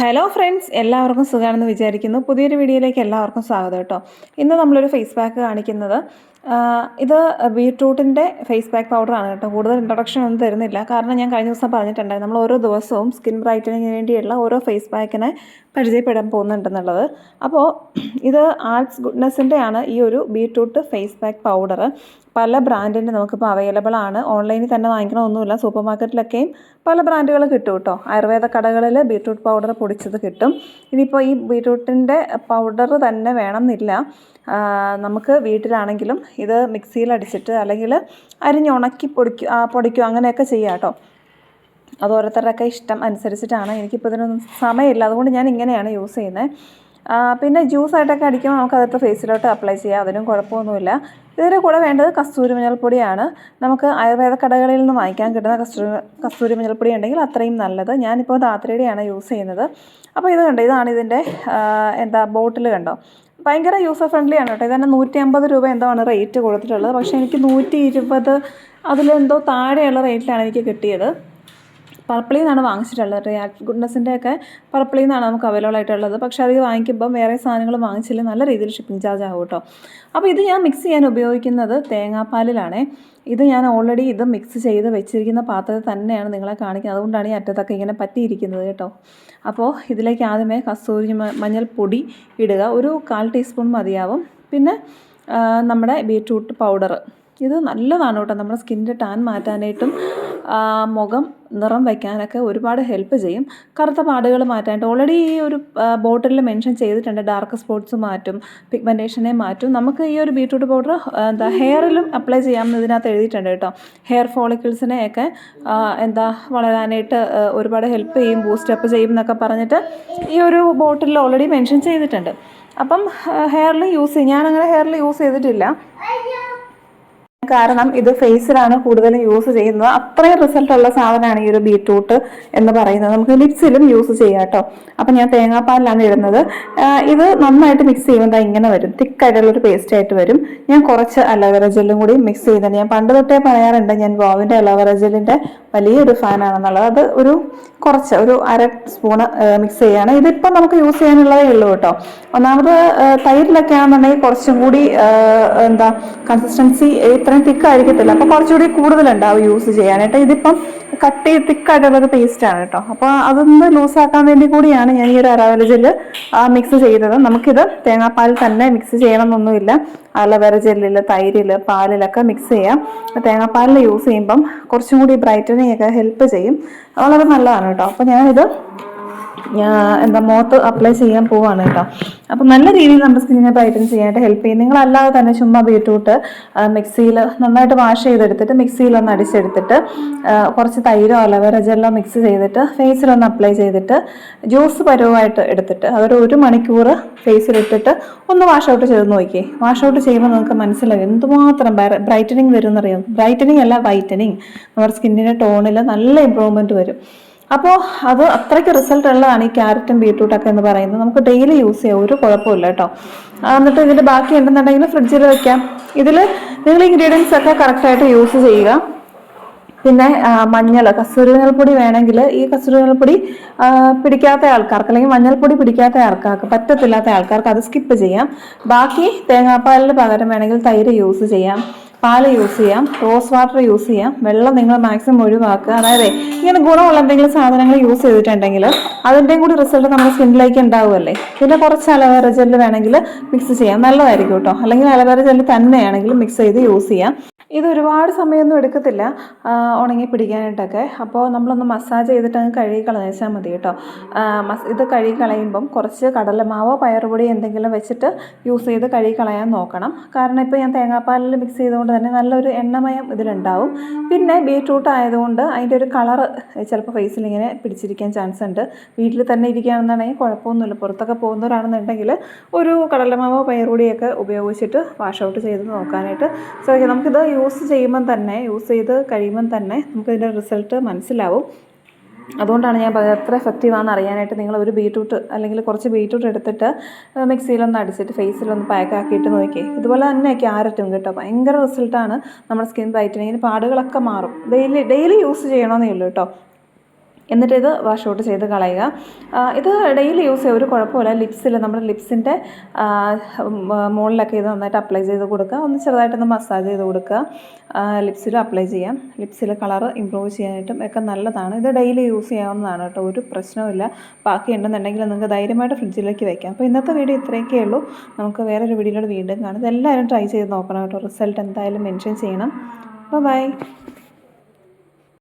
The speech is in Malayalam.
ഹലോ ഫ്രണ്ട്സ് എല്ലാവർക്കും സുഖമാണെന്ന് വിചാരിക്കുന്നു. പുതിയൊരു വീഡിയോയിലേക്ക് എല്ലാവർക്കും സ്വാഗതം കേട്ടോ. ഇന്ന് നമ്മളൊരു ഫേസ് പാക്ക് കാണിക്കുന്നത് ഇത് ബീട്രൂട്ടിന്റെ ഫേസ് പാക്ക് പൗഡറാണ് കേട്ടോ. കൂടുതൽ ഇൻട്രൊഡക്ഷൻ ഒന്നും തരുന്നില്ല. കാരണം ഞാൻ കഴിഞ്ഞ ദിവസം പറഞ്ഞിട്ടുണ്ടായിരുന്നു നമ്മൾ ഓരോ ദിവസവും സ്കിൻ ബ്രൈറ്റനിങ്ങിന് വേണ്ടിയുള്ള ഓരോ ഫേസ് പാക്കിനെ പരിചയപ്പെടാൻ പോകുന്നുണ്ടെന്നുള്ളത്. അപ്പോൾ ഇത് ആർട്സ് ഗുഡ്നെസ്സിന്റെ ആണ് ഈ ഒരു ബീട്രൂട്ട് ഫേസ് പാക്ക് പൗഡർ പല ബ്രാൻഡിന്റെ നമുക്കിപ്പോൾ അവൈലബിൾ ആണ്. ഓൺലൈനിൽ തന്നെ വാങ്ങിക്കണമൊന്നുമില്ല സൂപ്പർ മാർക്കറ്റിലൊക്കെയും പല ബ്രാൻഡുകൾ കിട്ടും കേട്ടോ. ആയുർവേദ കടകളിൽ ബീട്രൂട്ട് പൗഡർ പൊടിച്ചത് കിട്ടും. ഇനിയിപ്പോൾ ഈ ബീട്രൂട്ടിന്റെ പൗഡർ തന്നെ വേണമെന്നില്ല. നമുക്ക് വീട്ടിലാണെങ്കിലും ഇത് മിക്സിയിൽ അടിച്ചിട്ട് അല്ലെങ്കിൽ അരിഞ്ഞുണക്കി പൊടിക്കും പൊടിക്കും അങ്ങനെയൊക്കെ ചെയ്യാം കേട്ടോ. അത് ഓരോരുത്തരുടെയൊക്കെ ഇഷ്ടം അനുസരിച്ചിട്ടാണ്. എനിക്കിപ്പോൾ ഇതിനൊന്നും സമയമില്ല. അതുകൊണ്ട് ഞാൻ ഇങ്ങനെയാണ് യൂസ് ചെയ്യുന്നത് പിന്നെ ജ്യൂസായിട്ടൊക്കെ അടിക്കുമ്പോൾ നമുക്ക് അതെടുത്ത് ഫേസിലോട്ട് അപ്ലൈ ചെയ്യാം. അതിനും കുഴപ്പമൊന്നുമില്ല. ഇതിന്റെ കൂടെ വേണ്ടത് കസ്തൂരി മഞ്ഞൾപ്പൊടിയാണ്. നമുക്ക് ആയുർവേദ കടകളിൽ നിന്ന് വാങ്ങിക്കാൻ കിട്ടുന്ന കസ്തൂരി കസ്തൂരി മഞ്ഞൾപ്പൊടി ഉണ്ടെങ്കിൽ അത്രയും നല്ലത്. ഞാനിപ്പോൾ ധാത്രിയുടെയാണ് യൂസ് ചെയ്യുന്നത്. അപ്പോൾ ഇത് കണ്ടോ ഇതാണ് ഇതിന്റെ എന്താ ബോട്ടിൽ കണ്ടോ? ഭയങ്കര യൂസർ ഫ്രണ്ട്ലി ആണ് കേട്ടോ. ഇതന്നെ നൂറ്റി അമ്പത് രൂപ എന്തോ ആണ് റേറ്റ് കൊടുത്തിട്ടുള്ളത്. പക്ഷേ എനിക്ക് നൂറ്റി ഇരുപത് അതിലെന്തോ താഴെയുള്ള റേറ്റിലാണ് എനിക്ക് കിട്ടിയത്. പർപ്പിളിൽ നിന്നാണ് വാങ്ങിച്ചിട്ടുള്ളത്. റിയാക്ട് ഗുഡ്നസിന്റെ ഒക്കെ പർപ്പിളിൽ നിന്നാണ് നമുക്ക് അവൈലബിൾ ആയിട്ടുള്ളത്. പക്ഷേ അത് വാങ്ങിക്കുമ്പോൾ വേറെ സാധനങ്ങൾ വാങ്ങിച്ചില്ല. നല്ല രീതിയിൽ ഷിപ്പിംഗ് ചാർജ് ആവും കേട്ടോ. അപ്പോൾ ഇത് ഞാൻ മിക്സ് ചെയ്യാൻ ഉപയോഗിക്കുന്നത് തേങ്ങാപ്പാലിലാണേ. ഇത് ഞാൻ ഓൾറെഡി ഇത് മിക്സ് ചെയ്ത് വെച്ചിരിക്കുന്ന പാത്രത്തിൽ തന്നെയാണ് നിങ്ങളെ കാണിക്കുന്നത്. അതുകൊണ്ടാണ് ഈ അറ്റത്തൊക്കെ ഇങ്ങനെ പറ്റിയിരിക്കുന്നത് കേട്ടോ. അപ്പോൾ ഇതിലേക്ക് ആദ്യമേ കസ്തൂരി മഞ്ഞൾ മഞ്ഞൾപ്പൊടി ഇടുക. ഒരു കാൽ ടീസ്പൂൺ മതിയാവും. പിന്നെ നമ്മുടെ ബീറ്റ്റൂട്ട് പൗഡർ ഇത് നല്ലതാണ് കേട്ടോ. നമ്മുടെ സ്കിന്നിന്റെ ടാൻ മാറ്റാനായിട്ടും മുഖം നിറം വയ്ക്കാനൊക്കെ ഒരുപാട് ഹെൽപ്പ് ചെയ്യും. കറുത്ത പാടുകൾ മാറ്റാനായിട്ട് ഓൾറെഡി ഈ ഒരു ബോട്ടിലിൽ മെൻഷൻ ചെയ്തിട്ടുണ്ട്. ഡാർക്ക് സ്പോട്ട്സ് മാറ്റും പിഗ്മെന്റേഷനെ മാറ്റും. നമുക്ക് ഈ ഒരു ബീട്രൂട്ട് പൗഡർ എന്താ ഹെയറിലും അപ്ലൈ ചെയ്യാമെന്ന് ഇതിനകത്ത് എഴുതിയിട്ടുണ്ട് കേട്ടോ. ഹെയർ ഫോളിക്കിൾസിനെയൊക്കെ എന്താ വളരാനായിട്ട് ഒരുപാട് ഹെൽപ്പ് ചെയ്യും ബൂസ്റ്റപ്പ് ചെയ്യും എന്നൊക്കെ പറഞ്ഞിട്ട് ഈ ഒരു ബോട്ടിലിൽ ഓൾറെഡി മെൻഷൻ ചെയ്തിട്ടുണ്ട്. അപ്പം ഹെയറിൽ യൂസ് ചെയ്യും. ഞാനങ്ങനെ ഹെയറിൽ യൂസ് ചെയ്തിട്ടില്ല. കാരണം ഇത് ഫേസിലാണ് കൂടുതലും യൂസ് ചെയ്യുന്നത്. അത്രയും റിസൾട്ട് ഉള്ള സാധനമാണ് ഈ ഒരു ബീട്രൂട്ട് എന്ന് പറയുന്നത്. നമുക്ക് ലിപ്സിലും യൂസ് ചെയ്യാം കേട്ടോ. അപ്പം ഞാൻ തേങ്ങാപ്പാലിലാണ് ഇടുന്നത്. ഇത് നന്നായിട്ട് മിക്സ് ചെയ്യുമ്പോൾ ഇങ്ങനെ വരും. തിക്കായിട്ടുള്ളൊരു പേസ്റ്റ് ആയിട്ട് വരും. ഞാൻ കുറച്ച് അലോവേറ ജെല്ലും കൂടി മിക്സ് ചെയ്യുന്നുണ്ട്. ഞാൻ പണ്ട് തൊട്ടേ പറയാറുണ്ട് ഞാൻ വാവിന്റെ അലോവേറ ജെല്ലിന്റെ വലിയൊരു ഫാനാണെന്നുള്ളത് അത് ഒരു കുറച്ച് ഒരു അര സ്പൂണ് മിക്സ് ചെയ്യാണ്. ഇതിപ്പം നമുക്ക് യൂസ് ചെയ്യാനുള്ളതേ ഉള്ളൂ കേട്ടോ. ഒന്നാമത് തൈരിലൊക്കെ ആണെന്നുണ്ടെങ്കിൽ കുറച്ചും കൂടി എന്താ കൺസിസ്റ്റൻസി ഇത്രയും തിക്കായിരിക്കത്തില്ല. അപ്പോൾ കുറച്ചുകൂടി കൂടുതലുണ്ടാവും യൂസ് ചെയ്യാനായിട്ട്. ഇതിപ്പം കട്ട് ചെയ്ത് തിക്കായിട്ടുള്ളൊരു പേസ്റ്റാണ് കേട്ടോ. അപ്പോൾ അതൊന്ന് ലൂസാക്കാൻ വേണ്ടി കൂടിയാണ് ഞാൻ ഈ ഒരു അരാവല ജെല്ല് മിക്സ് ചെയ്തത്. നമുക്കിത് തേങ്ങാപ്പാൽ തന്നെ മിക്സ് ചെയ്യണമെന്നൊന്നുമില്ല. അലവേറ ജെല്ലിൽ തൈരിൽ പാലിലൊക്കെ മിക്സ് ചെയ്യാം. തേങ്ങാപ്പാലിൽ യൂസ് ചെയ്യുമ്പം കുറച്ചും കൂടി ബ്രൈറ്റനിങ് ഒക്കെ ഹെൽപ്പ് ചെയ്യും. വളരെ നല്ലതാണ് കേട്ടോ. അപ്പോൾ ഞാനിത് എന്താ മോത്ത് അപ്ലൈ ചെയ്യാൻ പോവാണ് കേട്ടോ. അപ്പം നല്ല രീതിയിൽ നമ്മുടെ സ്കിന്നിനെ ബ്രൈറ്റൻ ചെയ്യാനായിട്ട് ഹെൽപ്പ് ചെയ്യും. നിങ്ങളല്ലാതെ തന്നെ ചുമ്മാ ബീട്രൂട്ട് മിക്സിയിൽ നന്നായിട്ട് വാഷ് ചെയ്തെടുത്തിട്ട് മിക്സിയിൽ ഒന്ന് അടിച്ചെടുത്തിട്ട് കുറച്ച് തൈരോ അലവേറ ജെല്ലോ മിക്സ് ചെയ്തിട്ട് ഫേസിൽ ഒന്ന് അപ്ലൈ ചെയ്തിട്ട് ജ്യൂസ് പരുവമായിട്ട് എടുത്തിട്ട് അതൊരു ഒരു മണിക്കൂർ ഫേസിലിട്ടിട്ട് ഒന്ന് വാഷ് ഔട്ട് ചെയ്ത് നോക്കിയേ. വാഷ് ഔട്ട് ചെയ്യുമ്പോൾ നിങ്ങൾക്ക് മനസ്സിലാകും എന്തുമാത്രം ബ്രൈറ്റനിങ് വരും എന്നറിയാം ബ്രൈറ്റനിങ് അല്ല വൈറ്റനിങ് നമ്മുടെ സ്കിന്നിന്റെ ടോണിൽ നല്ല ഇമ്പ്രൂവ്മെന്റ് വരും. അപ്പോൾ അത് അത്രയ്ക്ക് റിസൾട്ട് ഉള്ളതാണ് ഈ ക്യാരറ്റും ബീട്രൂട്ടൊക്കെ എന്ന് പറയുന്നത്. നമുക്ക് ഡെയിലി യൂസ് ചെയ്യാം. ഒരു കുഴപ്പമില്ല കേട്ടോ. എന്നിട്ട് ഇതിന്റെ ബാക്കി ഉണ്ടെന്നുണ്ടെങ്കിൽ ഫ്രിഡ്ജിൽ വെക്കാം. ഇതിൽ നിങ്ങൾ ഇൻഗ്രീഡിയൻസ് ഒക്കെ കറക്റ്റായിട്ട് യൂസ് ചെയ്യുക. പിന്നെ മഞ്ഞൾ കസ്തൂരി മഞ്ഞൾപ്പൊടി വേണമെങ്കിൽ ഈ കസ്തൂരി മഞ്ഞൾപ്പൊടി ആ, പിടിക്കാത്ത ആൾക്കാർക്ക് അല്ലെങ്കിൽ മഞ്ഞൾപ്പൊടി പിടിക്കാത്ത ആൾക്കാർക്ക് പറ്റത്തില്ലാത്ത ആൾക്കാർക്ക് അത് സ്കിപ്പ് ചെയ്യാം. ബാക്കി തേങ്ങാപ്പാലിന് പകരം വേണമെങ്കിൽ തൈര് യൂസ് ചെയ്യാം. പാൽ യൂസ് ചെയ്യാം റോസ് വാട്ടർ യൂസ് ചെയ്യാം വെള്ളം നിങ്ങൾ മാക്സിമം ഒഴിവാക്കുക. അതായത് ഇങ്ങനെ ഗുണമുള്ള എന്തെങ്കിലും സാധനങ്ങൾ യൂസ് ചെയ്തിട്ടുണ്ടെങ്കിൽ അതിന്റെയും കൂടി റിസൾട്ട് നമ്മുടെ സ്കിന്നിലേക്ക് ഉണ്ടാവുമല്ലേ? പിന്നെ കുറച്ച് അലവേറ ജെല്ല് വേണമെങ്കിൽ മിക്സ് ചെയ്യാം. നല്ലതായിരിക്കും കേട്ടോ. അല്ലെങ്കിൽ അലവേറ ജെല്ല് തന്നെയാണെങ്കിലും മിക്സ് ചെയ്ത് യൂസ് ചെയ്യാം. ഇത് ഒരുപാട് സമയമൊന്നും എടുക്കത്തില്ല ഉണങ്ങി പിടിക്കാനായിട്ടൊക്കെ. അപ്പോൾ നമ്മളൊന്ന് മസാജ് ചെയ്തിട്ട് അങ്ങ് കഴുകി കളഞ്ഞാൽ മതി കേട്ടോ ഇത് കഴുകി കളയുമ്പം കുറച്ച് കടലമാവോ പയറുപൊടി എന്തെങ്കിലും വെച്ചിട്ട് യൂസ് ചെയ്ത് കഴുകി കളയാൻ നോക്കണം. കാരണം ഇപ്പോൾ ഞാൻ തേങ്ങാപ്പാലിൽ മിക്സ് ചെയ്തുകൊണ്ട് തന്നെ നല്ലൊരു എണ്ണമയം ഇതിലുണ്ടാവും. പിന്നെ ബീട്രൂട്ട് ആയതുകൊണ്ട് അതിന്റെ ഒരു കളറ് ചിലപ്പോൾ ഫേസിൽ ഇങ്ങനെ പിടിച്ചിരിക്കാൻ ചാൻസ് ഉണ്ട്. വീട്ടിൽ തന്നെ ഇരിക്കുകയാണെന്നുണ്ടെങ്കിൽ കുഴപ്പമൊന്നുമില്ല. പുറത്തൊക്കെ പോകുന്നവരാണെന്നുണ്ടെങ്കിൽ ഒരു കടലമാവോ പയറുപൊടിയൊക്കെ ഉപയോഗിച്ചിട്ട് വാഷ് ഔട്ട് ചെയ്ത് നോക്കാനായിട്ട്. ശ്രമിക്കാം നമുക്കിത് യൂസ് ചെയ്യുമ്പം തന്നെ യൂസ് ചെയ്ത് കഴിയുമ്പം തന്നെ നമുക്കിതിന്റെ റിസൾട്ട് മനസ്സിലാവും. അതുകൊണ്ടാണ് ഞാൻ എത്ര എഫക്റ്റീവ് ആണെന്ന് അറിയാനായിട്ട് നിങ്ങൾ ഒരു ബീട്രൂട്ട് അല്ലെങ്കിൽ കുറച്ച് ബീട്രൂട്ട് എടുത്തിട്ട് മിക്സിയിലൊന്ന് അടിച്ചിട്ട് ഫേസിലൊന്ന് പാക്ക് ആക്കിയിട്ട് നോക്കിയേ. ഇതുപോലെ തന്നെ ക്യാരറ്റും കേട്ടോ. ഭയങ്കര റിസൾട്ടാണ് നമ്മുടെ സ്കിൻ ബ്രൈറ്റനിങ്ങിന് പാടുകളൊക്കെ മാറും. ഡെയിലി ഡെയിലി യൂസ് ചെയ്യണമെന്നേ ഉള്ളൂ കേട്ടോ. എന്നിട്ട് ഇത് വാഷ് ഔട്ട് ചെയ്ത് കളയുക. ഇത് ഡെയിലി യൂസ് ചെയ്യുക ഒരു കുഴപ്പമില്ല. ലിപ്സിൽ നമ്മുടെ ലിപ്സിന്റെ മുകളിലൊക്കെ ഇത് നന്നായിട്ട് അപ്ലൈ ചെയ്ത് കൊടുക്കുക. ഒന്ന് ചെറുതായിട്ടൊന്ന് മസാജ് ചെയ്ത് കൊടുക്കുക. ലിപ്സിലും അപ്ലൈ ചെയ്യാം. ലിപ്സിൽ കളർ ഇമ്പ്രൂവ് ചെയ്യാനായിട്ടും ഒക്കെ നല്ലതാണ്. ഇത് ഡെയിലി യൂസ് ചെയ്യാവുന്നതാണ് കേട്ടോ. ഒരു പ്രശ്നവുമില്ല ബാക്കി ഉണ്ടെന്നുണ്ടെങ്കിൽ നിങ്ങൾക്ക് ധൈര്യമായിട്ട് ഫ്രിഡ്ജിലേക്ക് വയ്ക്കാം അപ്പോൾ ഇന്നത്തെ വീഡിയോ ഇത്രയൊക്കെ ഉള്ളൂ. നമുക്ക് വേറൊരു വീഡിയോയിലൂടെ വീണ്ടും കാണാം. ഇതെല്ലാവരും ട്രൈ ചെയ്ത് നോക്കണം കേട്ടോ. റിസൾട്ട് എന്തായാലും മെൻഷൻ ചെയ്യണം. ബൈ